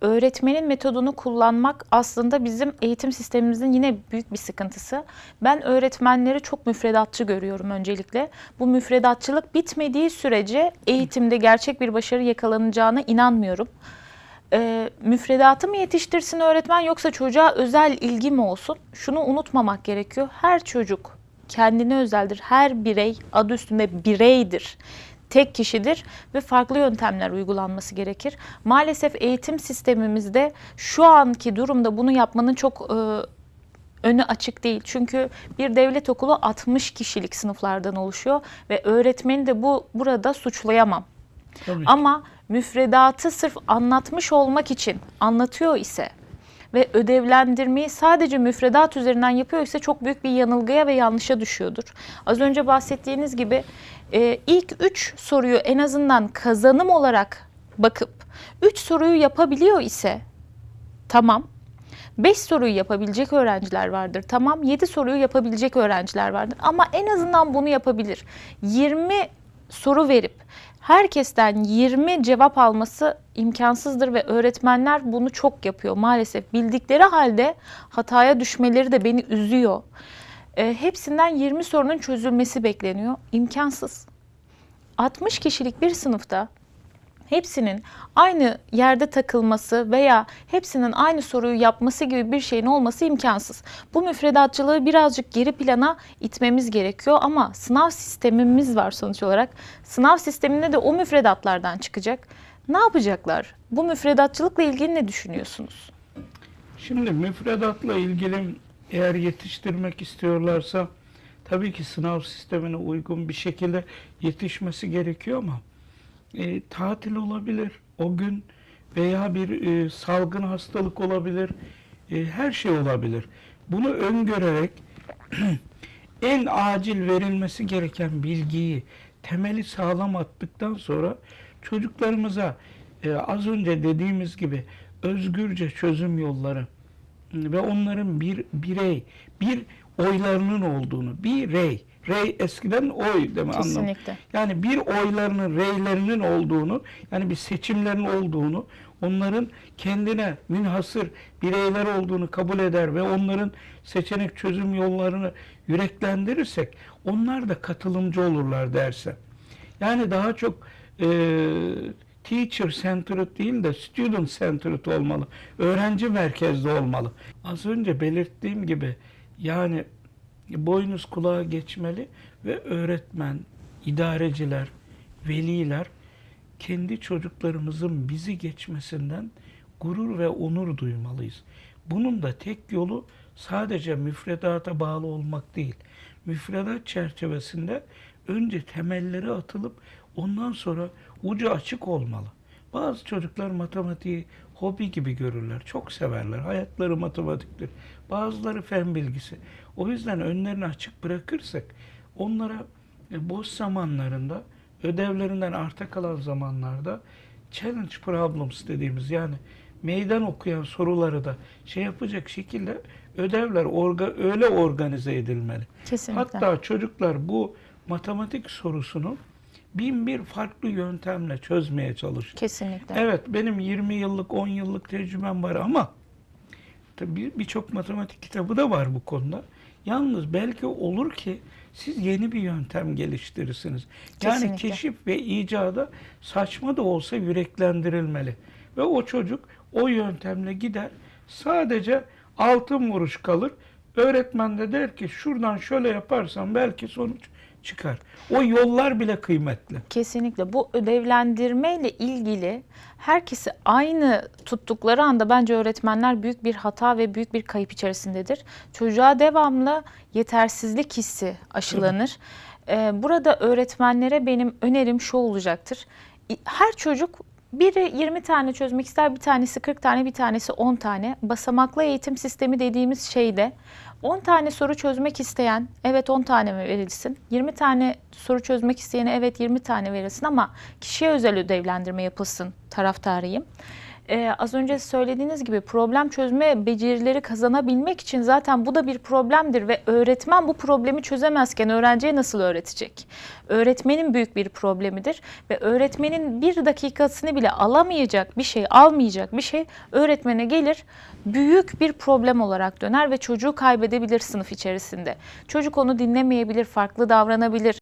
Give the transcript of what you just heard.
öğretmenin metodunu kullanmak aslında bizim eğitim sistemimizin yine büyük bir sıkıntısı. Ben öğretmenleri çok müfredatçı görüyorum öncelikle. Bu müfredatçılık bitmediği sürece eğitimde gerçek bir başarı yakalanacağına inanmıyorum. Ee, müfredatı mı yetiştirsin öğretmen yoksa çocuğa özel ilgi mi olsun? Şunu unutmamak gerekiyor. Her çocuk kendine özeldir. Her birey adı üstünde bireydir tek kişidir ve farklı yöntemler uygulanması gerekir. Maalesef eğitim sistemimizde şu anki durumda bunu yapmanın çok e, önü açık değil. Çünkü bir devlet okulu 60 kişilik sınıflardan oluşuyor ve öğretmeni de bu burada suçlayamam. Tabii. Ama müfredatı sırf anlatmış olmak için anlatıyor ise ve ödevlendirmeyi sadece müfredat üzerinden yapıyor ise çok büyük bir yanılgıya ve yanlışa düşüyordur. Az önce bahsettiğiniz gibi e, ilk üç soruyu en azından kazanım olarak bakıp üç soruyu yapabiliyor ise tamam. 5 soruyu yapabilecek öğrenciler vardır. Tamam 7 soruyu yapabilecek öğrenciler vardır. Ama en azından bunu yapabilir. 20 soru verip herkesten 20 cevap alması imkansızdır ve öğretmenler bunu çok yapıyor maalesef. Bildikleri halde hataya düşmeleri de beni üzüyor. E, hepsinden 20 sorunun çözülmesi bekleniyor. İmkansız. 60 kişilik bir sınıfta hepsinin aynı yerde takılması veya hepsinin aynı soruyu yapması gibi bir şeyin olması imkansız. Bu müfredatçılığı birazcık geri plana itmemiz gerekiyor ama sınav sistemimiz var sonuç olarak. Sınav sisteminde de o müfredatlardan çıkacak. Ne yapacaklar? Bu müfredatçılıkla ilgili ne düşünüyorsunuz? Şimdi müfredatla ilgili eğer yetiştirmek istiyorlarsa tabii ki sınav sistemine uygun bir şekilde yetişmesi gerekiyor ama e, tatil olabilir o gün veya bir e, salgın hastalık olabilir. E, her şey olabilir. Bunu öngörerek en acil verilmesi gereken bilgiyi temeli sağlam attıktan sonra çocuklarımıza e, az önce dediğimiz gibi özgürce çözüm yolları ve onların bir birey, bir oylarının olduğunu, bir rey, rey eskiden oy deme anlamı. Yani bir oylarının, reylerinin olduğunu, yani bir seçimlerin olduğunu, onların kendine münhasır bireyler olduğunu kabul eder ve onların seçenek çözüm yollarını yüreklendirirsek onlar da katılımcı olurlar derse. Yani daha çok e, teacher centered değil de student centered olmalı. Öğrenci merkezli olmalı. Az önce belirttiğim gibi yani boynuz kulağa geçmeli ve öğretmen, idareciler, veliler kendi çocuklarımızın bizi geçmesinden gurur ve onur duymalıyız. Bunun da tek yolu sadece müfredata bağlı olmak değil. Müfredat çerçevesinde önce temelleri atılıp ondan sonra ucu açık olmalı. Bazı çocuklar matematiği hobi gibi görürler. Çok severler. Hayatları matematiktir. Bazıları fen bilgisi. O yüzden önlerini açık bırakırsak onlara e, boş zamanlarında ödevlerinden arta kalan zamanlarda challenge problems dediğimiz yani meydan okuyan soruları da şey yapacak şekilde ödevler orga, öyle organize edilmeli. Kesinlikle. Hatta çocuklar bu matematik sorusunu bin bir farklı yöntemle çözmeye çalışır. Kesinlikle. Evet benim 20 yıllık 10 yıllık tecrübem var ama tabii birçok matematik kitabı da var bu konuda. Yalnız belki olur ki siz yeni bir yöntem geliştirirsiniz. Yani Kesinlikle. keşif ve icada saçma da olsa yüreklendirilmeli. Ve o çocuk o yöntemle gider sadece altın vuruş kalır. Öğretmen de der ki şuradan şöyle yaparsan belki sonuç çıkar. O yollar bile kıymetli. Kesinlikle bu ödevlendirme ile ilgili herkesi aynı tuttukları anda bence öğretmenler büyük bir hata ve büyük bir kayıp içerisindedir. Çocuğa devamlı yetersizlik hissi aşılanır. Ee, Burada öğretmenlere benim önerim şu olacaktır. Her çocuk biri 20 tane çözmek ister, bir tanesi 40 tane, bir tanesi 10 tane. Basamaklı eğitim sistemi dediğimiz şeyde 10 tane soru çözmek isteyen evet 10 tane mi verilsin? 20 tane soru çözmek isteyene evet 20 tane verilsin ama kişiye özel ödevlendirme yapılsın taraftarıyım. Ee, az önce söylediğiniz gibi problem çözme becerileri kazanabilmek için zaten bu da bir problemdir ve öğretmen bu problemi çözemezken öğrenciye nasıl öğretecek? Öğretmenin büyük bir problemidir ve öğretmenin bir dakikasını bile alamayacak bir şey, almayacak bir şey öğretmene gelir büyük bir problem olarak döner ve çocuğu kaybedebilir sınıf içerisinde. Çocuk onu dinlemeyebilir, farklı davranabilir.